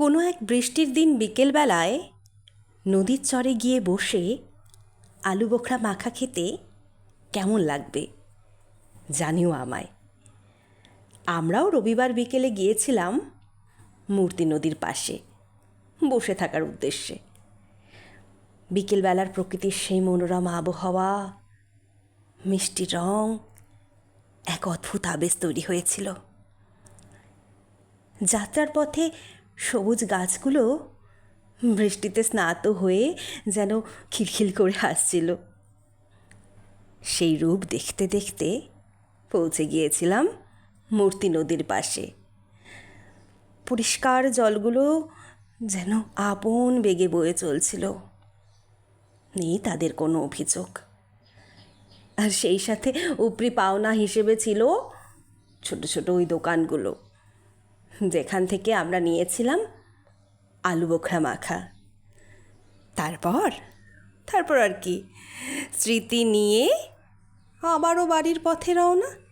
কোনো এক বৃষ্টির দিন বিকেলবেলায় নদীর চরে গিয়ে বসে আলু বোখরা মাখা খেতে কেমন লাগবে জানিও আমায়। আমরাও রবিবার বিকেলে গিয়েছিলাম মূর্তি নদীর পাশে বসে থাকার উদ্দেশ্যে। বিকেলবেলার প্রকৃতির সেই মনোরম আবহাওয়া, মিষ্টি রং, এক অদ্ভুত আবেশ তৈরি হয়েছিল। যাত্রার পথে সবুজ গাছগুলো বৃষ্টিতে স্নাত হয়ে যেন খিলখিল করে হাসছিল। সেই রূপ দেখতে দেখতে পৌঁছে গিয়েছিলাম মূর্তি নদীর পাশে। পরিষ্কার জলগুলো যেন আপন বেগে বয়ে চলছিল। নেই তাদের কোনো অভিযোগ। আর সেই সাথে উপরি পাওনা হিসেবে ছিল ছোট ছোট ওই দোকানগুলো। যেখান থেকে আমরা নিয়েছিলাম আলু বোখরা মাখা। তারপর? তারপর আর কি? স্মৃতি নিয়ে আবারও বাড়ির পথে রওনা?